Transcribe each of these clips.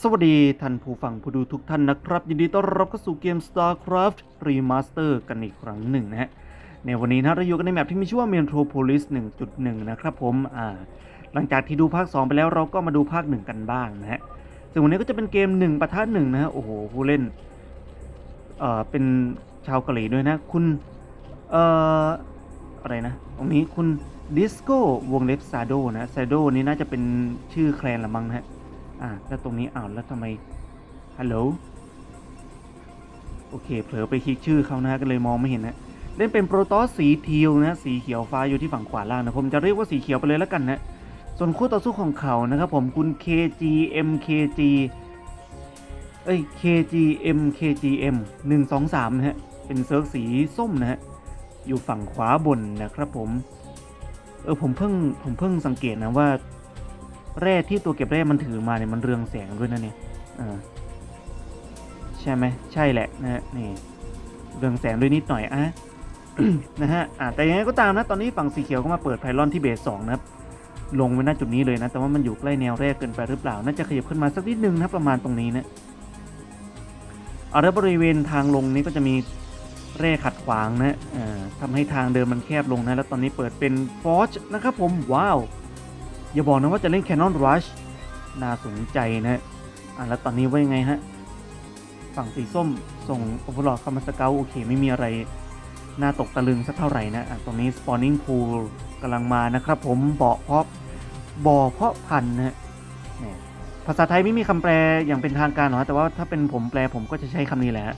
สวัสดีท่านผู้ฟังผู้ดูทุกท่านนะครับ ยินดีต้อนรับเข้าสู่เกม StarCraft Remaster กันอีกครั้งหนึ่งนะฮะในวันนี้นะเราอยู่กันในแมปที่มีชื่อว่า Metropolis 1.1 นะครับผมอ่าหลังจากที่ดูภาค 2 ไปแล้วเราก็มาดูภาค 1 กันบ้างนะฮะซึ่งวันนี้ก็จะเป็นเกม 1ปะทะ1นะฮะโอ้โห ผู้เล่นเอ่อเป็นชาวเกาหลีด้วยนะ คุณเอ่ออะไรนะตรงนี้คุณดิสโก้วงเล็บซาโดนะซาโดนี่น่าจะเป็นชื่อแคลนละมั้งนะฮะ อ่าแล้วตรงนี้อ้าวแล้วทำไมฮัลโหลโอเคเผลอไปคลิกชื่อเขานะก็เลยมองไม่เห็นนะเล่นเป็นโปรตอสสีทีลนะสีเขียวฟ้าอยู่ที่ฝั่งขวาล่างนะผมจะเรียกว่าสีเขียวไปเลยแล้วกันนะส่วนคู่ต่อสู้ของเขานะครับผมคุณ KGMKG เอ้ย KGMKGM 123 นะฮะ เป็นเซิร์ฟสีส้มนะฮะ อยู่ฝั่งขวาบนนะครับผม เออผมเพิ่งผมเพิ่งสังเกตนะว่า แร่ที่ตัวเก็บแร่มันถือมาเนี่ยมันเรืองแสงด้วยนะเนี่ยใช่ไหมใช่แหละนะฮะนี่เรืองแสงด้วยนิดหน่อยอะนะฮะอะแต่ยังไงก็ตามนะตอนนี้ฝั่งสีเขียวก็มาเปิดไพลอนที่เบสสองนะครับลงไว้หน้าจุดนี้เลยนะ แต่ว่ามันอยู่ใกล้แนวแรกเกินไปหรือเปล่า น่าจะขยับขึ้นมาสักนิดนึงนะประมาณตรงนี้นะเอาแล้วบริเวณทางลงนี้ก็จะมีแร่ขัดขวางนะทำให้ทางเดินมันแคบลงนะ แล้วตอนนี้เปิดเป็นฟอร์จนะครับผม ว้าว อย่าบอกนะว่าจะเล่น Canon Rush น่าสนใจนะ อะแล้วตอนนี้ว่ายังไงฮะ ฝั่งสีส้มส่งโอเวอร์ลเข้ามาสเกลโอเคไม่มีอะไร น่าตกตะลึงสักเท่าไหร่นะอะตรงนี้ Spawning Pool กำลังมานะครับผมบ่อเพาะบ่อเพาะพันธุ์นะฮะภาษาไทยไม่มีคำแปลอย่างเป็นทางการหรอกแต่ว่าถ้าเป็นผมแปลผมก็จะใช้คำนี้แหละ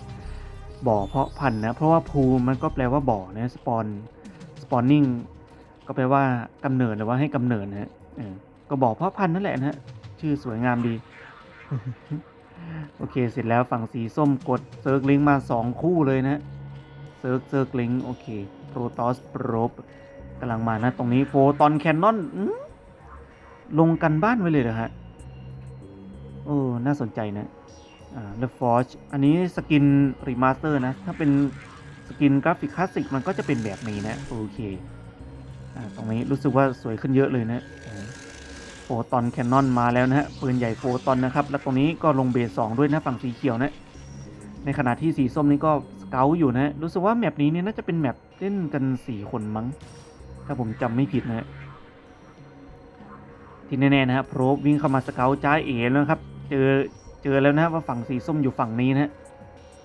บ่อเพาะพันธุ์นะ เพราะว่า pool มันก็แปลว่าบ่อนะ spawn spawning ก็แปลว่ากำเนิดหรือว่าให้กำเนิดนะฮะ ก็บอกพ่อพันธุ์นั่นแหละนะฮะ ชื่อสวยงามดี โอเค เสร็จแล้วฝั่งสีส้มกดเซิร์กลิงมา2คู่เลยนะเซิร์กเซิร์กลิงโอเคโปรตอสโปรบกำลังมานะ ตรงนี้โฟตอนแคนนอนลงกันบ้านไว้เลยเหรอฮะ โอ้ น่าสนใจนะอ่าแล้วฟอร์ชอันนี้สกินรีมาสเตอร์นะ ถ้าเป็นสกินกราฟิกคลาสสิกมันก็จะเป็นแบบนี้นะ โอเคอ่า ตรงนี้รู้สึกว่าสวยขึ้นเยอะเลยนะโฟตอนแคนนอนมาแล้วนะฮะปืนใหญ่โฟตอนนะครับ แล้วตรงนี้ก็ลงเบสสองด้วยนะฝั่งสีเขียวนะ ในขณะที่สีส้มนี่ก็สเกลอยู่นะรู้สึกว่าแมปนี้เนี่ยน่าจะเป็นแมปเล่นกันสี่คนมั้ง ถ้าผมจำไม่ผิดนะที่แน่ๆนะฮะโพรบวิ่งเข้ามาสเกลจ้าเอ๋แล้วครับ เจอเจอแล้วนะว่าฝั่งสีส้มอยู่ฝั่งนี้นะฮะ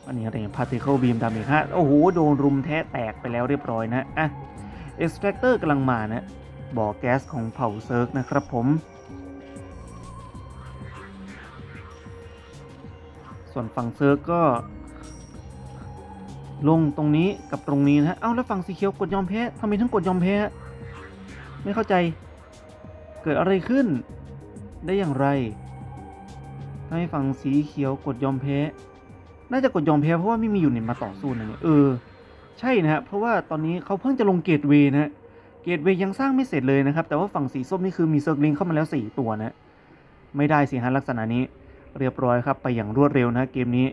อันนี้อะไรพาร์ติเคิลบีมดาเมจฮะโอ้โหโดนรุมแท้แตกไปแล้วเรียบร้อยนะอะ Extractor กำลังมานะบ่อแก๊สของเผ่าเซิร์กนะครับผม ส่วนฝั่งเซิร์กก็ ลงตรงนี้กับตรงนี้นะฮะเอ้าแล้วฝั่งสีเขียวกดยอมแพ้ทำไมถึงกดยอมแพ้ไม่เข้าใจเกิดอะไรขึ้น ได้อย่างไรทำไมฝั่งสีเขียวกดยอมแพ้ น่าจะกดยอมแพ้เพราะว่าไม่มีอยู่เนี่ยมาต่อสู้นะเนี่ยเออ ใช่นะฮะเพราะว่าตอนนี้เขาเพิ่งจะลงเกตเวย์นะฮะเกตเวย์ยังสร้างไม่เสร็จเลยนะครับ แต่ว่าฝั่งสีส้มนี่คือมีเซิร์กลิงเข้ามาแล้ว 4 ตัวนะ ไม่ได้สิฮะลักษณะนี้เรียบร้อยครับ ไปอย่างรวดเร็วนะเกมนี้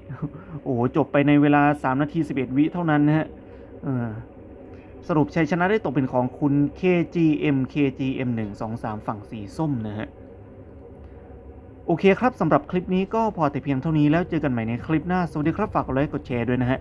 โอ้โหจบไปในเวลา 3 นาที 11 วิเท่านั้นนะฮะสรุปชัยชนะได้ตกเป็นของคุณ KGM KGM 1 2 3 ฝั่งสีส้มนะฮะ โอเคครับสำหรับคลิปนี้ก็พอแต่เพียงเท่านี้แล้วเจอกันใหม่ในคลิปหน้า สวัสดีครับ ฝากกดไลค์กดแชร์ด้วยนะฮะ